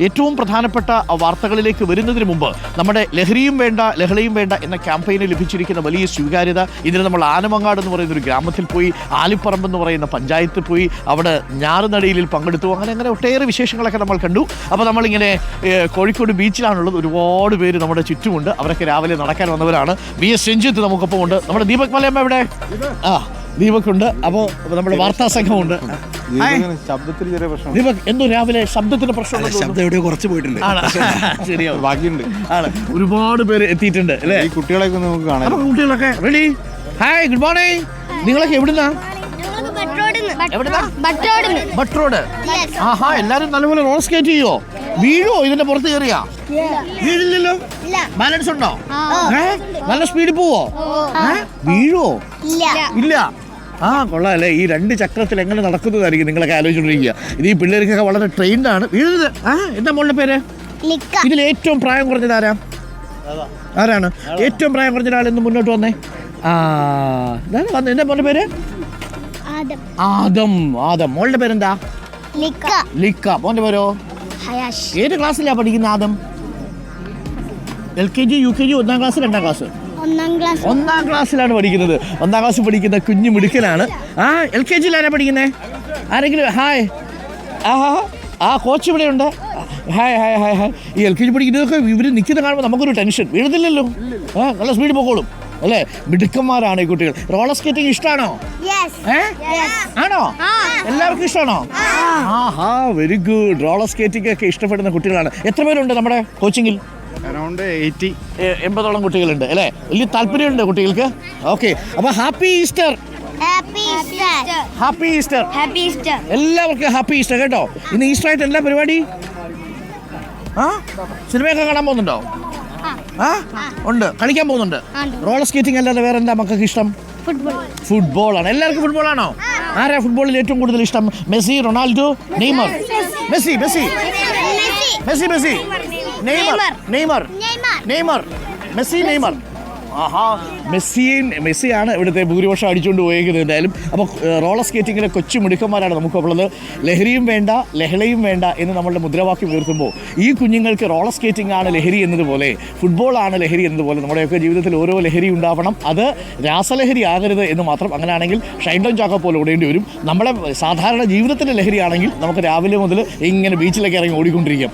ഏറ്റവും പ്രധാനപ്പെട്ട വാർത്തകളിലേക്ക് വരുന്നതിന് മുമ്പ് നമ്മുടെ ലഹരിയും വേണ്ട ലഹളയും വേണ്ട എന്ന ക്യാമ്പയിന് ലഭിച്ചിരിക്കുന്ന വലിയ സ്വീകാര്യത ഇതിന് നമ്മൾ ആനമങ്ങാട് എന്ന് പറയുന്ന ഒരു ഗ്രാമത്തിൽ പോയി ആലിപ്പറമ്പ് എന്ന് പറയുന്ന പഞ്ചായത്തിൽ പോയി അവിടെ ഞാറുനടയിലിൽ പങ്കെടുത്തു. അങ്ങനെ അങ്ങനെ ഒട്ടേറെ വിശേഷങ്ങളൊക്കെ നമ്മൾ കണ്ടു. അപ്പോൾ നമ്മളിങ്ങനെ കോഴിക്കോട് ബീച്ചിലാണുള്ളത്. ഒരുപാട് പേര് നമ്മുടെ ചുറ്റുമുണ്ട്. അവരൊക്കെ രാവിലെ നടക്കാൻ വന്നവരാണ്. വി എസ് രഞ്ജിത്ത് നമുക്കൊപ്പം ഉണ്ട് നമ്മുടെ ദീപക് മലയമ്മ എവിടെ? ആ ദീപക് ഉണ്ട് അപ്പോൾ നമ്മുടെ വാർത്താ സംഘമുണ്ട്. ശബ്ദത്തിൽ ചെറിയ പ്രശ്നം ദീപക് എന്തോ രാവിലെ ശബ്ദത്തിന് പ്രശ്നം ശബ്ദം എവിടെയോ കുറച്ച് പോയിട്ടുണ്ട്. ആണ്. ബാക്കിയുണ്ട് ആണ്. ഒരുപാട് പേര് എത്തിയിട്ടുണ്ട് അല്ലേ? ഈ കുട്ടികളെയൊക്കെ നമുക്ക് കാണാം. കുട്ടികളൊക്കെ റെഡി ഹായ് ഗുഡ് മോർണിംഗ് നിങ്ങളൊക്കെ എവിടുന്നാ? റോഡ് ആഹാ എല്ലാരും നല്ലപോലെ റോൾ സ്കേറ്റ് ചെയ്യോ? വീഴോ ഇതിന്റെ പുറത്ത് കയറിയാ? വീഴില്ലല്ലോ? ബാലൻസ് ഉണ്ടോ? നല്ല സ്പീഡിൽ പോവോ? വീഴോ? ഇല്ല. ആ കൊള്ളാം അല്ലേ ഈ രണ്ട് ചക്രത്തിൽ എങ്ങനെ നടക്കുന്നതായിരിക്കും നിങ്ങളൊക്കെ ആലോചിച്ചുകൊണ്ടിരിക്കുക. ഇത് ഈ പിള്ളേർക്കൊക്കെ വളരെ ട്രെയിൻഡ് ആണ്. വീഴരുത് ആ എന്താ മോളുടെ പേര്? ഇതിൽ ഏറ്റവും പ്രായം കുറഞ്ഞത് ആരാ? ആരാണ്? ഏറ്റവും പ്രായം കുറഞ്ഞ ഒരാൾ ഇന്ന് മുന്നോട്ട് വന്നേ? ആ വന്നു. എന്താ മോളുടെ പേര്? ആദം. ആദം. മോളുടെ പേരെന്താ? ലിക്ക മോന്റെ പേരോ? ഏത് ക്ലാസ്സിലാ പഠിക്കുന്ന Adam? L K G U K G ഒന്നാം ക്ലാസ് രണ്ടാം ക്ലാസ് ഒന്നാം ക്ലാസ് ഒന്നാം ക്ലാസ്സിലാണ് പഠിക്കുന്നത്. ഒന്നാം ക്ലാസ് പഠിക്കുന്ന കുഞ്ഞു മിടുക്കനാണ്. ആ എൽ കെ ജിയിലാരാ പഠിക്കുന്നത് ആരെങ്കിലും ഹായ് ആ ആ കോച്ച് ഇവിടെ ഉണ്ട് ഹായ് ഹായ് ഹായ് ഹായ് ഈ എൽ കെ ജി പഠിക്കുന്നതൊക്കെ ഇവർ നിൽക്കുന്ന കാണുമ്പോൾ നമുക്കൊരു ടെൻഷൻ വീഴുന്നില്ലല്ലോ ആ നല്ല സ്പീഡ് പോക്കോളും. അല്ലേ? മിടുക്കന്മാരാണ് ഈ കുട്ടികൾ. റോളർ സ്കേറ്റിംഗ് ഇഷ്ടമാണോ ആണോ? എല്ലാവർക്കും ഇഷ്ടമാണോ ആഹാ വെരി ഗുഡ് റോളർ സ്കേറ്റിംഗ് ഒക്കെ ഇഷ്ടപ്പെടുന്ന കുട്ടികളാണ്. എത്ര പേരുണ്ട് നമ്മുടെ കോച്ചിങ്ങിൽ അറൗണ്ട് എയ്റ്റി എ- എൺപതോളം കുട്ടികളുണ്ട് അല്ലേ? വലിയ താല്പര്യമുണ്ട് കുട്ടികൾക്ക്? ഓക്കെ. അപ്പൊ happy Easter. Happy Easter happy Easter. Happy Easter എല്ലാവർക്കും ഹാപ്പി ഈസ്റ്റർ കേട്ടോ? ഇന്ന് ഈസ്റ്റർ ആയിട്ട് എല്ലാ പരിപാടി? ആ? സിനിമയൊക്കെ കാണാൻ പോകുന്നുണ്ടോ? ആ? ഉണ്ട്. കളിക്കാൻ പോകുന്നുണ്ട്. റോളർ സ്കേറ്റിംഗ് അല്ലാതെ വേറെ എന്താ മക്കൾക്ക് ഇഷ്ടം? ഫുട്ബോൾ ഫുട്ബോളാണ് എല്ലാവർക്കും ഫുട്ബോളാണോ ആരാ ഫുട്ബോളിൽ ഏറ്റവും കൂടുതൽ ഇഷ്ടം? Messi Ronaldo Neymar? Messi Messi Messi Messi Neymar Neymar Neymar Messi Neymar ആഹാ മെസ്സിയും മെസ്സിയാണ് ഇവിടുത്തെ ഭൂരിപക്ഷം അടിച്ചുകൊണ്ട് പോയേക്കുന്നത് എന്തായാലും. അപ്പോൾ റോളർ സ്കേറ്റിങ്ങിലെ കൊച്ചു മിടുക്കന്മാരാണ് നമുക്കുള്ളത്. ലഹരിയും വേണ്ട ലഹളയും വേണ്ട എന്ന് നമ്മളുടെ മുദ്രാവാക്യം ഉയർത്തുമ്പോൾ ഈ കുഞ്ഞുങ്ങൾക്ക് റോളർ സ്കേറ്റിംഗ് ആണ് ലഹരി എന്നതുപോലെ ഫുട്ബോളാണ് ലഹരി എന്നതുപോലെ നമ്മുടെയൊക്കെ ജീവിതത്തിൽ ഓരോ ലഹരി ഉണ്ടാവണം. അത് രാസലഹരി ആകരുത് എന്ന് മാത്രം അങ്ങനെയാണെങ്കിൽ ഷൈൻഡോൺ ചാക്ക പോലെ ഓടേണ്ടി വരും. നമ്മുടെ സാധാരണ ജീവിതത്തിന്റെ ലഹരിയാണെങ്കിൽ നമുക്ക് രാവിലെ മുതൽ ഇങ്ങനെ ബീച്ചിലൊക്കെ ഇറങ്ങി ഓടിക്കൊണ്ടിരിക്കാം.